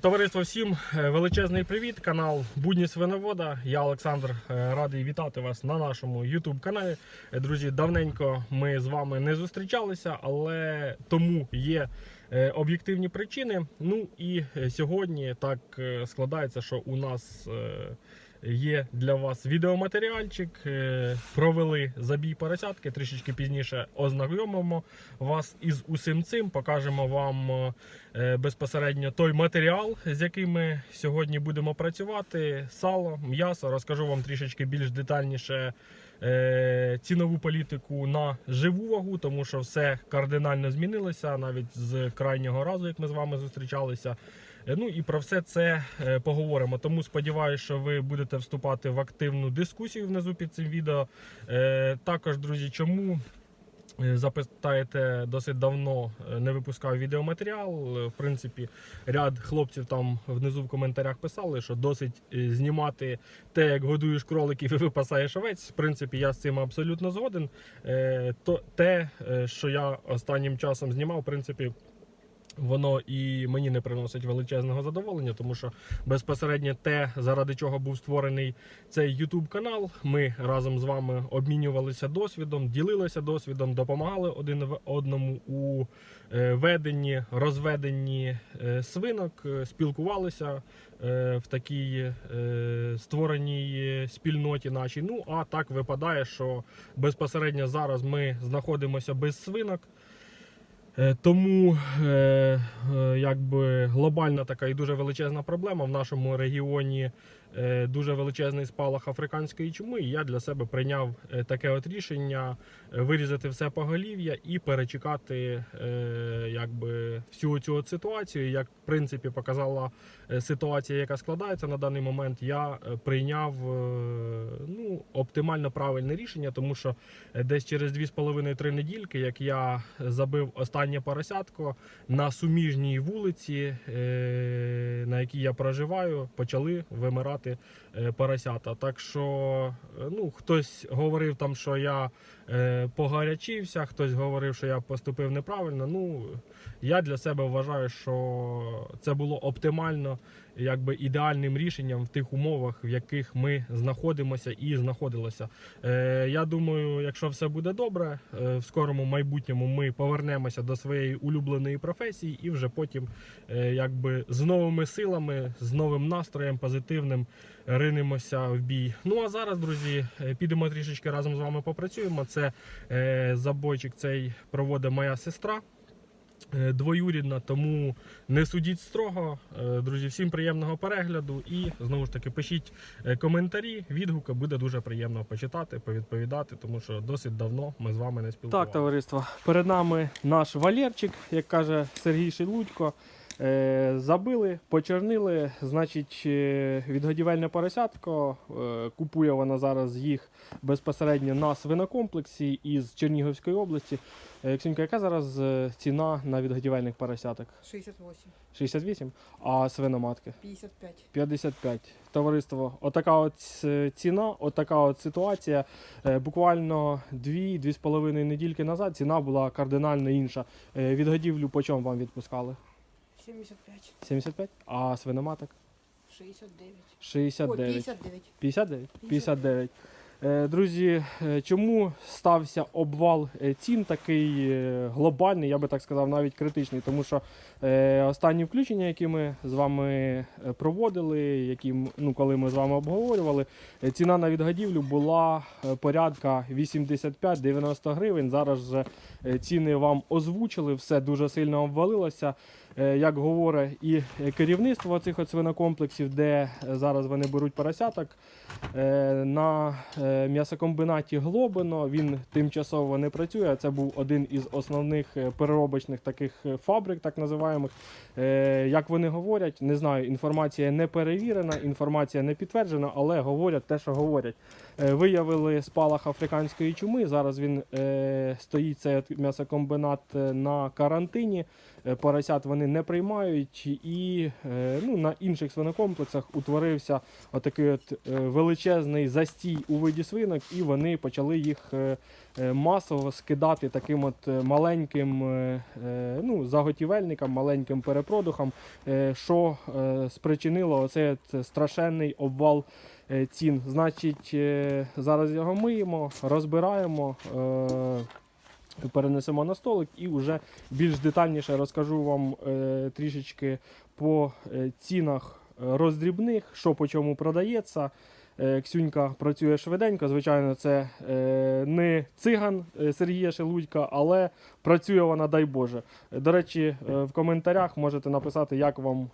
Товариство, всім е, величезний привіт. Канал Будні Свиновода. Я Олександр е, радий вітати вас на нашому YouTube каналі. Е, Друзі, давненько ми з вами не зустрічалися, але тому є е, об'єктивні причини. Ну і е, сьогодні так е, складається, що у нас е, є для вас відеоматеріальчик. Е, Провели забій поросятки. Трішечки пізніше ознайомимо вас із усім цим. Покажемо вам е, безпосередньо той матеріал, з яким ми сьогодні будемо працювати. Сало, м'ясо. Розкажу вам трішечки більш детальніше цінову політику на живу вагу, тому що все кардинально змінилося навіть з крайнього разу, як ми з вами зустрічалися. Е, Ну і про все це е, поговоримо. Тому сподіваюся, що ви будете вступати в активну дискусію внизу під цим відео. Е, Також, друзі, чому Е, Запитаєте, досить давно е, не випускав відеоматеріал. Е, В принципі, ряд хлопців там внизу в коментарях писали, що досить е, знімати те, як годуєш кроликів і випасаєш овець. В принципі, я з цим абсолютно згоден. Е, те, е, що я останнім часом знімав, в принципі. Воно і мені не приносить величезного задоволення, тому що безпосередньо те, заради чого був створений цей YouTube канал, ми разом з вами обмінювалися досвідом, ділилися досвідом, допомагали один одному у е, веденні, розведенні е, свинок, е, спілкувалися в такій створеній спільноті нашій. Ну а так випадає, що безпосередньо зараз ми знаходимося без свинок. Е, Тому е, е, якби глобальна така і дуже величезна проблема в нашому регіоні. Е, Дуже величезний спалах африканської чуми. І я для себе прийняв е, таке от рішення е, вирізати все поголів'я і перечекати якби всю цю от ситуацію. Як в принципі показала ситуація, яка складається на даний момент, я прийняв ну, оптимально правильне рішення, тому що десь через 2,5-3 недільки, як я забив останнє поросятко на суміжній вулиці, на якій я проживаю, почали вимирати е, поросята. Так що е, ну, хтось говорив там, що я е, погарячився, хтось говорив, що я поступив неправильно. Ну, я для себе вважаю, що це було оптимально, якби ідеальним рішенням в тих умовах, в яких ми знаходимося і знаходилися. Е, я думаю, якщо все буде добре, е, в скорому майбутньому ми повернемося до своєї улюбленої професії і вже потім, е, якби з новими силами, з новим настроєм позитивним ринемося в бій. Ну а зараз, друзі, е, підемо трішечки разом з вами попрацюємо. Це е, забойчик цей проводить моя сестра. Е, Двоюрідна, тому не судіть строго. Е, Друзі, всім приємного перегляду і знову ж таки пишіть е, коментарі, відгуки. Буде дуже приємно почитати, повідповідати, тому що досить давно ми з вами не спілкувалися. Так, товариство, перед нами наш Валерчик, як каже Сергій Шелудько. Е, Забили, почернили, значить, е, відгодівельне поросятко. е, Купує вона зараз їх безпосередньо на свинокомплексі із Чернігівської області. Ксюнька, яка зараз ціна на відгодівельних поросяток? 68, 68, а свиноматки 55. 55. Товариство, отака от ціна, отака от ситуація. Буквально 2-2,5 недільки назад ціна була кардинально інша. Відгодівлю по чому вам відпускали? 75, 75? А свиноматок? 69. Ой, 69. 59. 59? 59. Е, Друзі, е, чому стався обвал е, цін такий е, глобальний, я би так сказав, навіть критичний, тому що е, останні включення, які ми з вами е, проводили, які м- ну, коли ми з вами обговорювали, е, ціна на відгодівлю була е, порядка 85-90 гривень. Зараз же е, ціни вам озвучили, все дуже сильно обвалилося. Е, Як говорить і керівництво цих свинокомплексів, де е, зараз вони беруть поросяток, е, на е, м'ясокомбінаті Глобино. Він тимчасово не працює. Це був один із основних е, переробочних таких е, фабрик, так називаємих. Е, Як вони говорять, не знаю, інформація не перевірена, інформація не підтверджена, але говорять те, що говорять. Е, Виявили спалах африканської чуми. Зараз він е, стоїть цей м'ясокомбінат е, на карантині. е, поросят вони не приймають, і е, ну, на інших свинокомплексах утворився отакий от величезний застій у виді свинок, і вони почали їх масово скидати таким от е, маленьким е, е, ну, заготівельникам, маленьким перепродухам, е, що е, спричинило оцей страшенний обвал е, цін. Значить, е, зараз його миємо, розбираємо. е, Перенесемо на столик і вже більш детальніше розкажу вам е, трішечки по е, цінах е, роздрібних, що по чому продається. Е, Ксюнька працює швиденько. Звичайно, це е, не циган е, Сергія Шелудька, але працює вона, дай Боже. До речі, в коментарях можете написати, як вам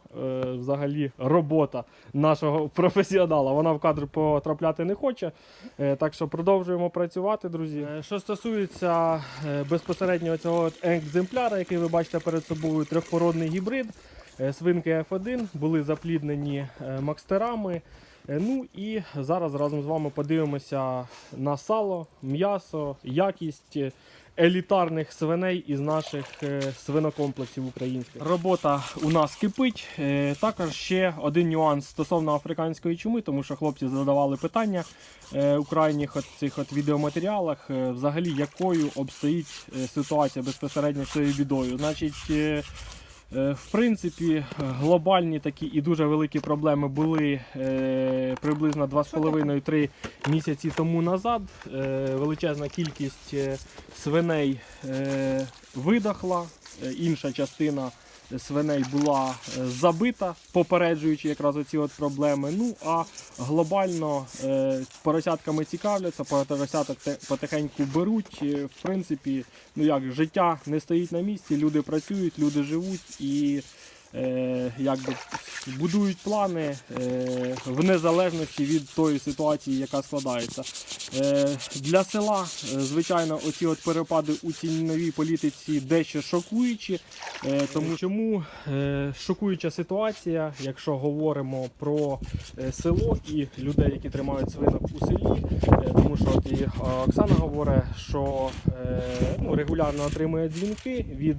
взагалі робота нашого професіонала. Вона в кадр потрапляти не хоче. Так що продовжуємо працювати, друзі. Що стосується безпосередньо цього екземпляра, який ви бачите перед собою, трьохпородний гібрид. Свинки F1 були запліднені макстерами. Е, Ну і зараз разом з вами подивимося на сало, м'ясо, якість е, елітарних свиней із наших е, свинокомплексів українських. Робота у нас кипить. Також ще один нюанс стосовно африканської чуми, тому що хлопці задавали питання у крайніх от цих от відеоматеріалах, взагалі якою обстоїть ситуація безпосередньо з цією бідою. Значить, В принципі, глобальні такі і дуже великі проблеми були е, приблизно 2,5-3 місяці тому назад. Е, величезна кількість е, свиней е, видохла, е, інша частина свиней була е, забита, попереджуючи якраз оці от проблеми. Ну а глобально е, поросятками цікавляться, поросяток потихеньку беруть. Е, В принципі, ну як життя не стоїть на місці, люди працюють, люди живуть і якби будують плани е, в незалежності від тої ситуації, яка складається. Е, для села, е, звичайно, оці от перепади у ціновій політиці дещо шокуючі. Е, тому чому е, шокуюча ситуація, якщо говоримо про е, село і людей, які тримають свинок у селі, Е, тому що от і е, Оксана говорить, що е, ну, регулярно отримує дзвінки від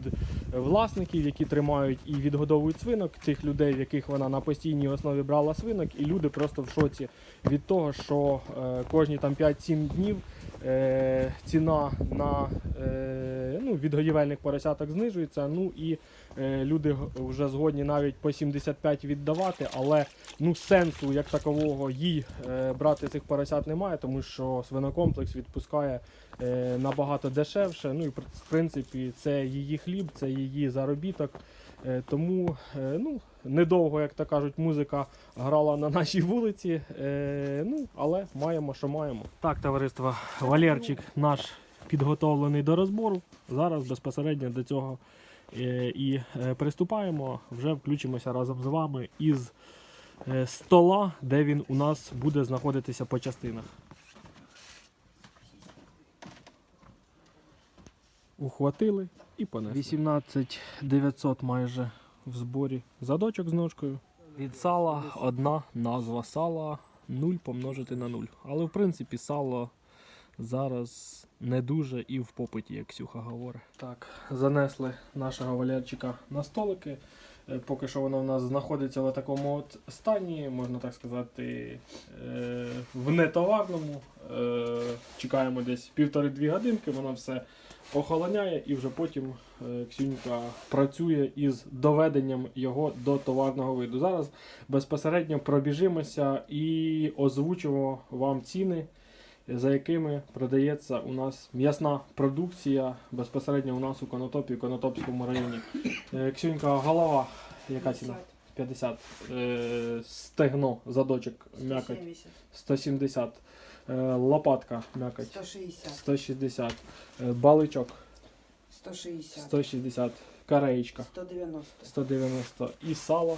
власників, які тримають і відгодовують свинок, тих людей, в яких вона на постійній основі брала свинок, і люди просто в шоці від того, що е, кожні там 5-7 днів е, ціна на е, ну, відгодівельних поросяток знижується. Ну і е, люди вже згодні навіть по 75 віддавати, але ну, сенсу як такового їй е, брати цих поросят немає, тому що свинокомплекс відпускає е, набагато дешевше. Ну і в принципі це її хліб, це її заробіток. Е, тому е, ну, недовго, як то кажуть, музика грала на нашій вулиці. Е, ну, але маємо, що маємо. Так, товариство, Валерчик наш підготовлений до розбору. Зараз безпосередньо до цього і приступаємо. Вже включимося разом з вами із стола, де він у нас буде знаходитися по частинах. Ухватили і понесли. 18 900 майже в зборі задочок з ножкою. Від сала одна назва сала 0 помножити на 0. Але в принципі сало зараз не дуже і в попиті, як Ксюха говорить. Так, занесли нашого Валерчика на столики. Е, Поки що воно в нас знаходиться в такому от стані, можна так сказати, е, в нетоварному. Е, Чекаємо десь півтори-дві годинки, воно все охолоняє і вже потім е, Ксюнька працює із доведенням його до товарного виду. Зараз безпосередньо пробіжимося і озвучимо вам ціни, за якими продається у нас м'ясна продукція безпосередньо у нас у Конотопі, Конотопському районі. Е, Ксюнька, голова, яка ціна? 50. Е, стегно, задочок, м'якоть 70, 170. Е, лопатка, м'якоть 160, 160. Е, Баличок 160, 160. Кареєчка 190. 190. І сало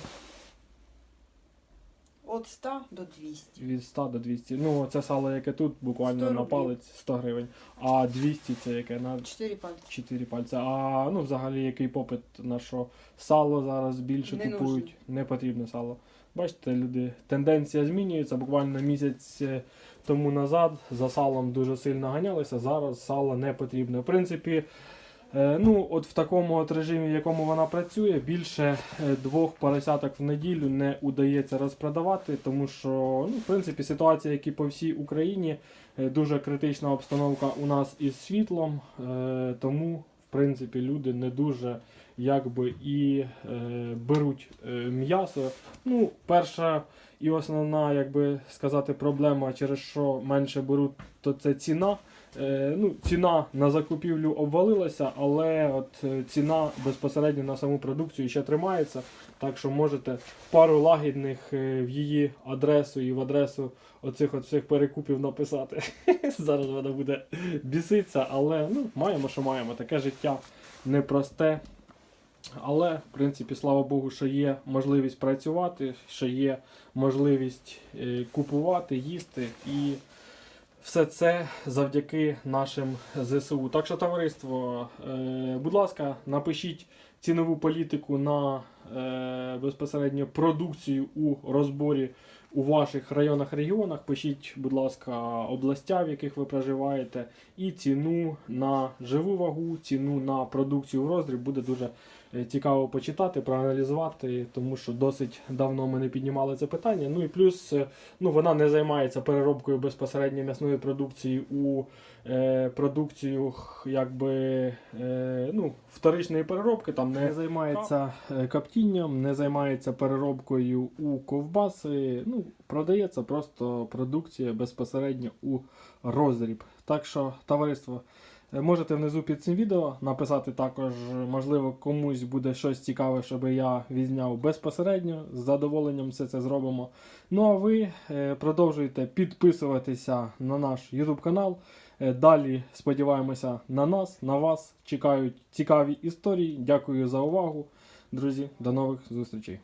От 100 до 200. від 100 до 200. Ну, це сало, яке тут, буквально на рублів. палець 100 гривень. А 200 це яке на 4 пальці. 4 пальця. А ну, взагалі, який попит на що сало зараз більше Не купують. нужен. Не потрібне сало. Бачите, люди, тенденція змінюється. Буквально місяць е, тому назад за салом дуже сильно ганялися. Зараз сало не потрібне. В принципі, Е, Ну, от в такому от режимі, в якому вона працює, більше е, двох поросяток в неділю не удається розпродавати, тому що, ну, в принципі, ситуація, як і по всій Україні, дуже критична обстановка у нас із світлом, тому, в принципі, люди не дуже якби і е, беруть е, м'ясо. Ну, перша і основна, як сказати, проблема, через що менше беруть, то це ціна. Е, ну, ціна на закупівлю обвалилася, але от е, ціна безпосередньо на саму продукцію ще тримається. Так що можете пару лагідних е, в її адресу і в адресу оцих от всіх перекупів написати. Зараз вона буде біситися, але ну, маємо, що маємо. Таке життя непросте. Але, в принципі, слава Богу, що є можливість працювати, що є можливість е, купувати, їсти і все це завдяки нашим ЗСУ. Так що, товариство, е, будь ласка, напишіть цінову політику на е, безпосередньо продукцію у розборі у ваших районах регіонах. Пишіть, будь ласка, областя, в яких ви проживаєте, і ціну на живу вагу, ціну на продукцію в роздріб буде дуже цікаво почитати, проаналізувати, тому що досить давно ми не піднімали це питання. Ну і плюс е, ну, вона не займається переробкою безпосередньо м'ясної продукції у е, продукцію якби, е, ну, вторичної переробки, там не займається е, коптінням, не займається переробкою у ковбаси. Ну, продається просто продукція безпосередньо у роздріб. Так що, товариство. Е, Можете внизу під цим відео написати також, можливо, комусь буде щось цікаве, щоб я відзняв безпосередньо. З задоволенням все це зробимо. Ну а ви е, продовжуйте підписуватися на наш YouTube канал. Е, Далі сподіваємося на нас, на вас. Чекають цікаві історії. Дякую за увагу. Друзі, до нових зустрічей.